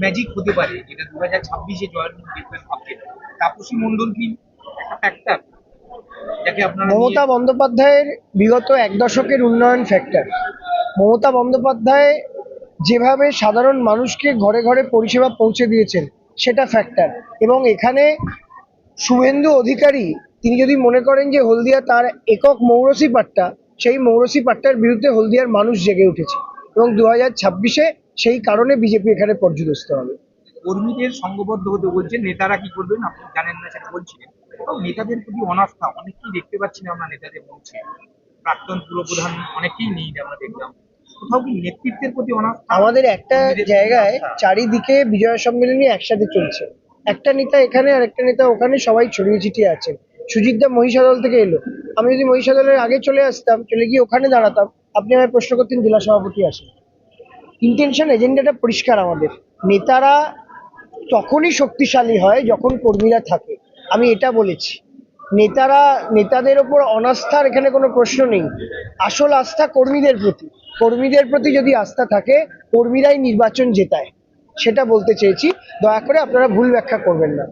Magic হতে পারে, যেটা দু হাজার ছাব্বিশে জয়েন দেখবেন ভাবছেন তাপসী মণ্ডল কি ফ্যাক্টর মমতা বন্দ্যোপাধ্যায়ের বিগত এক দশকের উন্নয়ন ফ্যাক্টর মমতা বন্দ্যোপাধ্যায় যেভাবে সাধারণ মানুষকে ঘরে ঘরে পরিষেবা পৌঁছে দিয়েছেন, সেটা ফ্যাক্টর এবং এখানে শুভেন্দু অধিকারী, তিনি যদি মনে করেন যে হলদিয়া তার একক মৌরসি পাট্টা, সেই মৌরসি পাট্টার বিরুদ্ধে হলদিয়ার মানুষ জেগে উঠেছে। এবং দু হাজার ছাব্বিশে সেই কারণে বিজেপি এখানে পর্যদস্ত হবে। কর্মীদের সংঘবদ্ধ হতে বলছেন নেতারা কি করবেন আপনি জানেন না সেটা বলছিলেন। নেতাদের প্রতি অনাস্থা অনেকেই দেখতে পাচ্ছি না আমরা নেতাদের বলছি প্রাক্তন পুরপ্রধান অনেকেই নেই আমরা দেখলাম। কোথাও কি নেতৃত্বের প্রতি অনাস্থা? আমাদের একটা জায়গায় চারিদিকে বিজয় সম্মেলনী একসাথে চলছে। একটা নেতা এখানে আর একটা নেতা ওখানে সবাই ছড়িয়ে ছিটিয়ে আছেন। সুজিতদা মহিষাদল থেকে এলো। আমি যদি মহিষাদলের আগে চলে আসতাম চলে গিয়ে ওখানে দাঁড়াতাম আপনি আমায় প্রশ্ন করতেন জেলা সভাপতি আসেন। ইন্টেনশন এজেন্ডাটা পরিষ্কার আমাদের। নেতারা তখনই শক্তিশালী হয় যখন কর্মীরা থাকে। আমি এটা বলেছি। নেতারা, নেতাদের ওপর অনাস্থার এখানে কোনো প্রশ্ন নেই। আসল আস্থা কর্মীদের প্রতি। কর্মীদের প্রতি যদি আস্থা থাকে, কর্মীরাই নির্বাচন জেতায়। সেটা বলতে চেয়েছি। দয়া করে আপনারা ভুল ব্যাখ্যা করবেন না।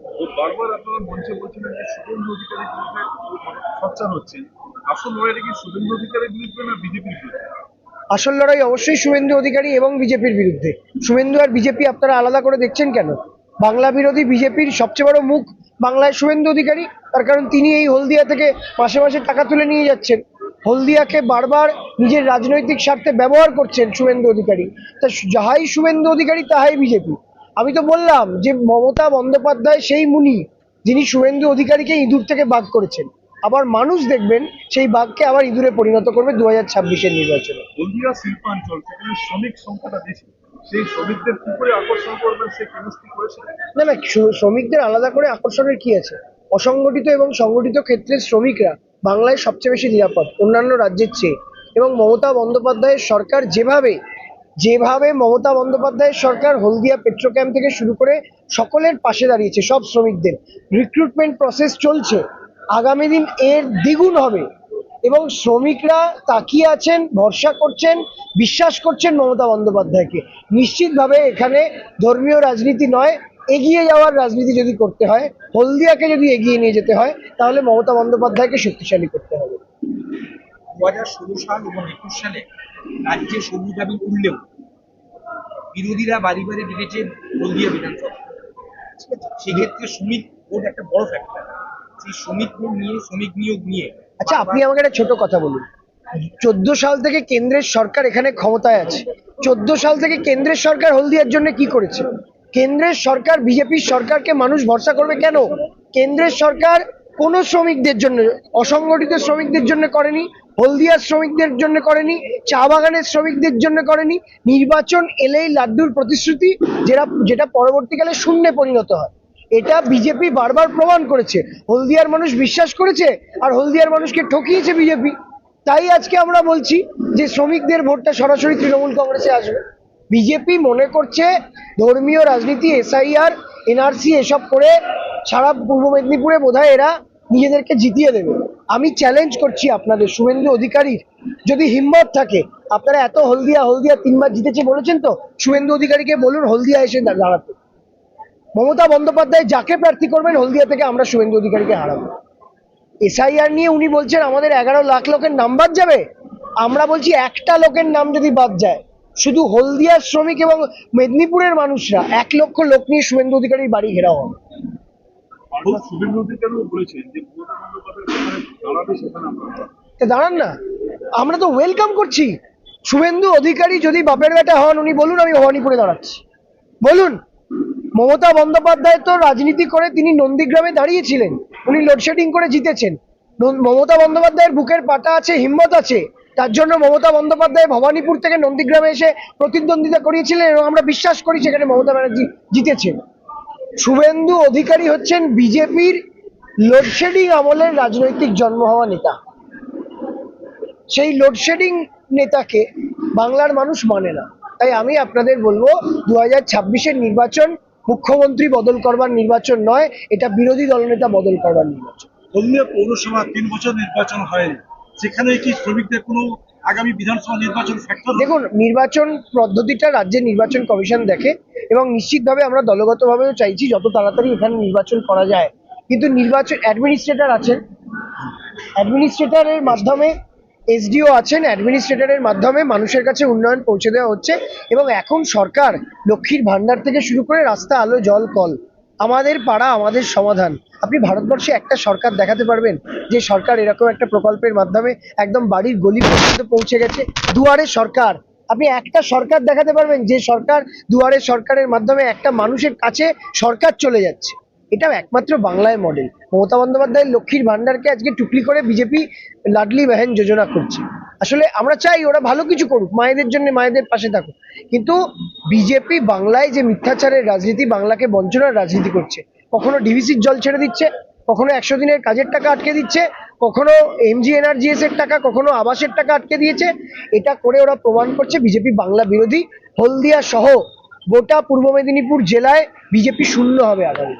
হচ্ছে আসল লড়াইটা কি অধিকারীর বিরুদ্ধে না বিজেপির বিরুদ্ধে? আসল লড়াই অবশ্যই শুভেন্দু অধিকারী এবং বিজেপির বিরুদ্ধে। শুভেন্দু আর বিজেপি আপনারা আলাদা করে দেখছেন কেন? বাংলা বিরোধী বিজেপির সবচেয়ে বড় মুখ বাংলায় শুভেন্দু অধিকারী। তার কারণ তিনি এই হলদিয়া থেকে মাসে মাসে টাকা তুলে নিয়ে যাচ্ছেন। হলদিয়াকে বারবার নিজের রাজনৈতিক স্বার্থে ব্যবহার করছেন শুভেন্দু অধিকারী। তা যাহাই শুভেন্দু অধিকারী, তাহাই বিজেপি। আমি তো বললাম যে মমতা বন্দ্যোপাধ্যায় সেই মুনি, যিনি শুভেন্দু অধিকারীকে ইঁদুর থেকে বাদ করেছেন। আবার মানুষ দেখবেন সেই বাঘকে আবার ইঁদুরে পরিণত করবে দু হাজার ছাব্বিশের নির্বাচনে। হলদিয়া শিল্পাঞ্চল সেখানে শ্রমিক সংখ্যাটা বেশি সেই শ্রমিকদের কি করে আকর্ষণ করবেন সে কেমিস্ট্রি করেছে? না না শ্রমিকদের আলাদা করে আকর্ষণের কি আছে? অসংগঠিত এবং সংগঠিত ক্ষেত্রের শ্রমিকরা বাংলায় সবচেয়ে বেশি নিরাপদ অন্যান্য রাজ্যের চেয়ে। এবং মমতা বন্দ্যোপাধ্যায়ের সরকার যেভাবে যেভাবে মমতা বন্দ্যোপাধ্যায়ের সরকার হলদিয়া পেট্রোক্যাম থেকে শুরু করে সকলের পাশে দাঁড়িয়েছে সব শ্রমিকদের। রিক্রুটমেন্ট প্রসেস চলছে। আগামী দিন এর দ্বিগুণ হবে। এবং শ্রমিকরা তাকিয়ে আছেন, ভরসা করছেন, বিশ্বাস করছেন মমতা বন্দ্যোপাধ্যায়কে। নিশ্চিতভাবে এখানে ধর্মীয় রাজনীতি নয়, এগিয়ে যাওয়ার রাজনীতি যদি করতে হয়, হলদিয়াকে যদি এগিয়ে নিয়ে যেতে হয়, তাহলে মমতা বন্দ্যোপাধ্যায়কে শক্তিশালী করতে হবে। দু হাজার ষোলো সাল এবং একুশ সালে রাজ্যে সবুজ দাবি উঠলেও বিরোধীরা বাড়ি বাড়ি ডেকেছে হলদিয়া বিধানসভা সেক্ষেত্রে শ্রমিক ভোট একটা বড় ফ্যাক্টর সেই শ্রমিক নিয়ে শ্রমিক নিয়োগ নিয়ে। আচ্ছা আপনি আমাকে একটা ছোট কথা বলুন। চোদ্দ সাল থেকে কেন্দ্রের সরকার এখানে ক্ষমতায় আছে। চোদ্দ সাল থেকে কেন্দ্রের সরকার হলদিয়ার জন্য কি করেছে? কেন্দ্রের সরকার বিজেপির সরকারকে মানুষ ভরসা করবে কেন? কেন্দ্রের সরকার কোন শ্রমিকদের জন্য অসংগঠিত শ্রমিকদের জন্য করেনি হলদিয়ার শ্রমিকদের জন্য করেনি চা বাগানের শ্রমিকদের জন্য করেনি। নির্বাচন এলেই লাড্ডুর প্রতিশ্রুতি যেটা যেটা পরবর্তীকালে শূন্যে পরিণত হয়। এটা বিজেপি বারবার প্রমাণ করেছে। হলদিয়ার মানুষ বিশ্বাস করেছে আর হলদিয়ার মানুষকে ঠকিয়েছে বিজেপি। তাই আজকে আমরা বলছি যে শ্রমিকদের ভোটটা সরাসরি তৃণমূল কংগ্রেসে আসবে। বিজেপি মনে করছে ধর্মীয় রাজনীতি, এসআইআর, এনআরসি এসব করে সারা পূর্ব মেদিনীপুরে বোধহয় এরা নিজেদেরকে জিতিয়ে দেবে। আমি চ্যালেঞ্জ করছি আপনাদের, শুভেন্দু অধিকারীর। যদি হিম্মত থাকে, আপনারা এত হলদিয়া হলদিয়া তিনবার জিতেছে বলেছেন তো? শুভেন্দু অধিকারীকে বলুন, হলদিয়া এসে দাঁড়াতে। মমতা বন্দ্যোপাধ্যায় যাকে প্রার্থী করবেন হলদিয়া থেকে আমরা শুভেন্দু অধিকারীকে হারাবো। এসআইআর নিয়ে উনি বলছেন আমাদের এগারো লাখ লোকের নাম বাদ যাবে? আমরা বলছি একটা লোকের নাম যদি বাদ যায় শুধু হলদিয়ার শ্রমিক এবং মেদিনীপুরের মানুষরা এক লক্ষ লোক নিয়ে শুভেন্দু অধিকারীর বাড়ি ঘেরা হবে। দাঁড়ান না আমরা তো ওয়েলকাম করছি। শুভেন্দু অধিকারী যদি বাপের বেটা হন উনি বলুন আমি ভবানীপুরে দাঁড়াচ্ছি। বলুন। মমতা বন্দ্যোপাধ্যায় তো রাজনীতি করে তিনি নন্দীগ্রামে দাঁড়িয়েছিলেন। উনি লোডশেডিং করে জিতেছেন। মমতা বন্দ্যোপাধ্যায়ের বুকের পাটা আছে, হিম্মত আছে। তার জন্য মমতা বন্দ্যোপাধ্যায় ভবানীপুর থেকে নন্দীগ্রামে এসে প্রতিদ্বন্দ্বিতা করিয়েছিলেন এবং আমরা বিশ্বাস করি সেখানে মমতা ব্যানার্জি জিতেছেন। শুভেন্দু অধিকারী হচ্ছেন বিজেপির লোডশেডিং আমলের রাজনৈতিক জন্ম হওয়া নেতা। সেই লোডশেডিং নেতাকে বাংলার মানুষ মানে না। তাই আমি আপনাদের বলব, দু হাজার নির্বাচন মুখ্যমন্ত্রী বদল করবার নির্বাচন নয় এটা বিরোধী দলনেতা বদল করবার নির্বাচন। হলদিয়া পৌরসভা তিন বছর নির্বাচন হয়নি। সেখানে কি শ্রমিকদের কোনো আগামী বিধানসভা নির্বাচন ফ্যাক্টর দেখুন নির্বাচন পদ্ধতিটা রাজ্যের নির্বাচন কমিশন দেখে এবং নিশ্চিতভাবে আমরা দলগতভাবেও চাইছি যত তাড়াতাড়ি এখানে নির্বাচন করা যায়। কিন্তু নির্বাচন অ্যাডমিনিস্ট্রেটর আছেন। অ্যাডমিনিস্ট্রেটরের মাধ্যমে এসডিও আছেন অ্যাডমিনিস্ট্রেটরের মাধ্যমে মানুষের কাছে উন্নয়ন পৌঁছে দেওয়া হচ্ছে এবং এখন সরকার লক্ষ্মীর ভান্ডার থেকে শুরু করে রাস্তা, আলো, জল, কল। আমাদের পাড়া, আমাদের সমাধান। আপনি ভারতবর্ষে একটা সরকার দেখাতে পারবেন যে সরকার এরকম একটা প্রকল্পের মাধ্যমে একদম বাড়ির গলি পর্যন্ত পৌঁছে গেছে। দুয়ারে সরকার। আপনি একটা সরকার দেখাতে পারবেন যে সরকার দুয়ারে সরকারের মাধ্যমে একটা মানুষের কাছে সরকার চলে যাচ্ছে। এটাও একমাত্র বাংলায় মডেল মমতা বন্দ্যোপাধ্যায়ের লক্ষ্মীর ভান্ডারকে আজকে টুকলি করে বিজেপি লাডলি বেহেন যোজনা করছে। আসলে আমরা চাই ওরা ভালো কিছু করুক, মায়েদের জন্য মায়েদের পাশে থাকুক। কিন্তু বিজেপি বাংলায় যে মিথ্যাচারের রাজনীতি, বাংলাকে বঞ্চনার রাজনীতি করছে, কখনো ডিভিসির জল ছেড়ে দিচ্ছে, কখনো একশো দিনের কাজের টাকা আটকে দিচ্ছে, কখনো এমজি এনআরজিএস এর টাকা, কখনো আবাসের টাকা আটকে দিয়েছে, এটা করে ওরা প্রমাণ করছে বিজেপি বাংলা বিরোধী হলদিয়া সহ গোটা পূর্ব মেদিনীপুর জেলায় বিজেপি শূন্য হবে আগামী।